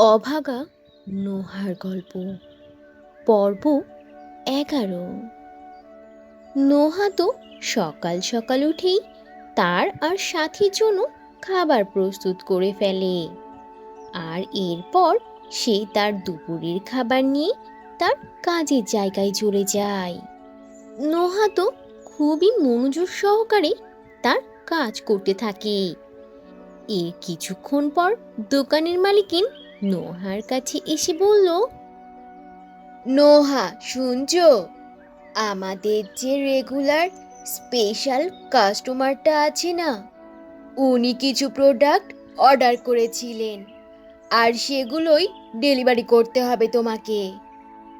অভাগা নোহার গল্প। পর্ব এগারো। নোহা তো সকাল সকাল উঠেই তার আর সাথীর জন্য খাবার প্রস্তুত করে ফেলে। আর এরপর সে তার দুপুরের খাবার নিয়ে তার কাজের জায়গায় চলে যায়। নোহা তো খুবই মনোযোগ সহকারে তার কাজ করতে থাকে। এর কিছুক্ষণ পর দোকানের মালিকিন নোহার কাছে এসে বলল, নোহা, শুনছো? আমাদের যে রেগুলার স্পেশাল কাস্টমারটা আছে না, উনি কিছু প্রোডাক্ট অর্ডার করেছিলেন, আর সেগুলোই ডেলিভারি করতে হবে তোমাকে।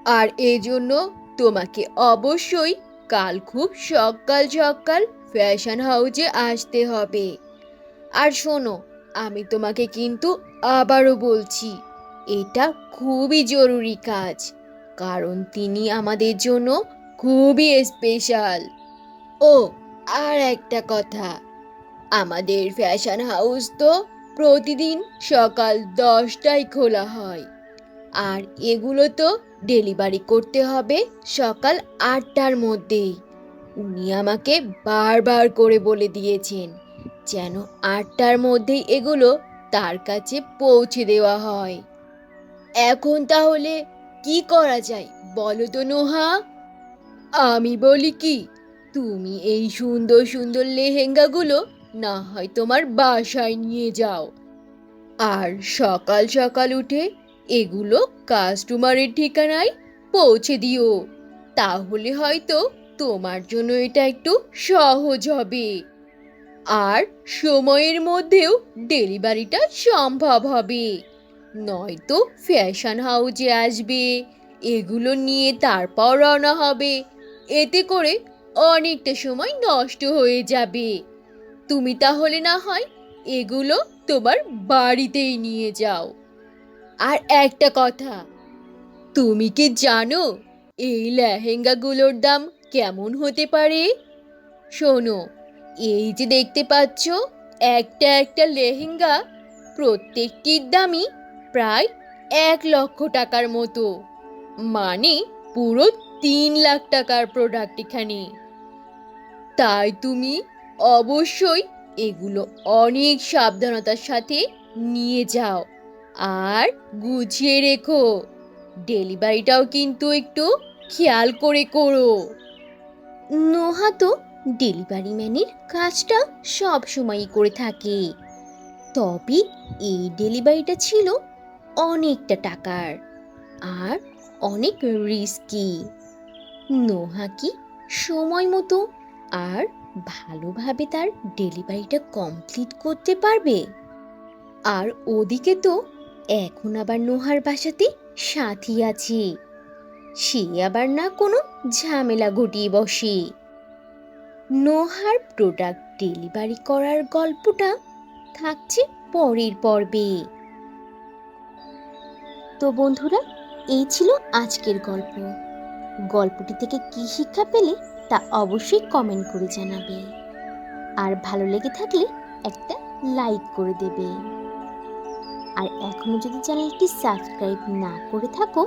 আর এজন্য তোমাকে অবশ্যই কাল খুব সকাল সকাল ফ্যাশন হাউজে আসতে হবে। আর শোনো আমি তোমাকে কিন্তু আবারও বলছি, এটা খুবই জরুরি কাজ, কারণ তিনি আমাদের জন্য খুবই স্পেশাল ও, আর একটা কথা, আমাদের ফ্যাশন হাউস তো প্রতিদিন সকাল দশটায় খোলা হয়, আর এগুলো তো ডেলিভারি করতে হবে সকাল আটটার মধ্যেই। উনি আমাকে বারবার করে বলে দিয়েছেন যেন আটটার মধ্যেই এগুলো তার কাছে পৌঁছে দেওয়া হয়। এখন তাহলে কি করা যায় বলো তো নোহা? আমি বলি কি, তুমি এই সুন্দর সুন্দর লেহেঙ্গাগুলো না হয় তোমার বাসায় নিয়ে যাও। আর সকাল সকাল উঠে এগুলো কাস্টমারের ঠিকানায় পৌঁছে দিও। তাহলে হয়তো তোমার জন্য এটা একটু সহজ হবে। আর সময়ের মধ্যেও ডেলিভারিটা সম্ভব হবে। নয়তো ফ্যাশন হাউজে আসবে, এগুলো নিয়ে তারপর রওনা হবে। এতে করে অনেকটা সময় নষ্ট হয়ে যাবে। তুমি তাহলে না হয় এগুলো তোমার বাড়িতেই নিয়ে যাও। আর একটা কথা, তুমি কি জানো এই লেহেঙ্গাগুলোর দাম কেমন হতে পারে? শোনো এই যে দেখতে পাচ্ছ, একটা একটা লেহেঙ্গা প্রত্যেকটির দামই প্রায় এক লক্ষ টাকার মতো। মানে পুরো তিন লাখ টাকার প্রোডাক্ট এখানে। তাই তুমি অবশ্যই এগুলো অনেক সাবধানতার সাথে নিয়ে যাও আর গুছিয়ে রেখো। ডেলিভারিটাও কিন্তু একটু খেয়াল করে করো। নোহা তো ডেলিভারি ম্যানের কাজটা সব সময়ই করে থাকে। তবে এই ডেলিভারিটা ছিল অনেকটা টাকার আর অনেক রিস্কি। নোহা কি সময় মতো আর ভালোভাবে তার ডেলিভারিটা কমপ্লিট করতে পারবে? আর ওদিকে তো এখন আবার নোহার বাসাতে সাথী আছে। সে আবার না কোনো ঝামেলা ঘটিয়ে বসে। নোহার প্রোডাক্ট ডেলিভারি করার গল্পটা থাকছে পরের পর্বে। তো বন্ধুরা, এই ছিল আজকের গল্প। গল্পটি থেকে কি শিক্ষা পেলে তা অবশ্যই কমেন্ট করে জানাবে। আর ভালো লেগে থাকলে একটা লাইক করে দেবে। আর এখনও যদি চ্যানেলটি সাবস্ক্রাইব না করে থাকো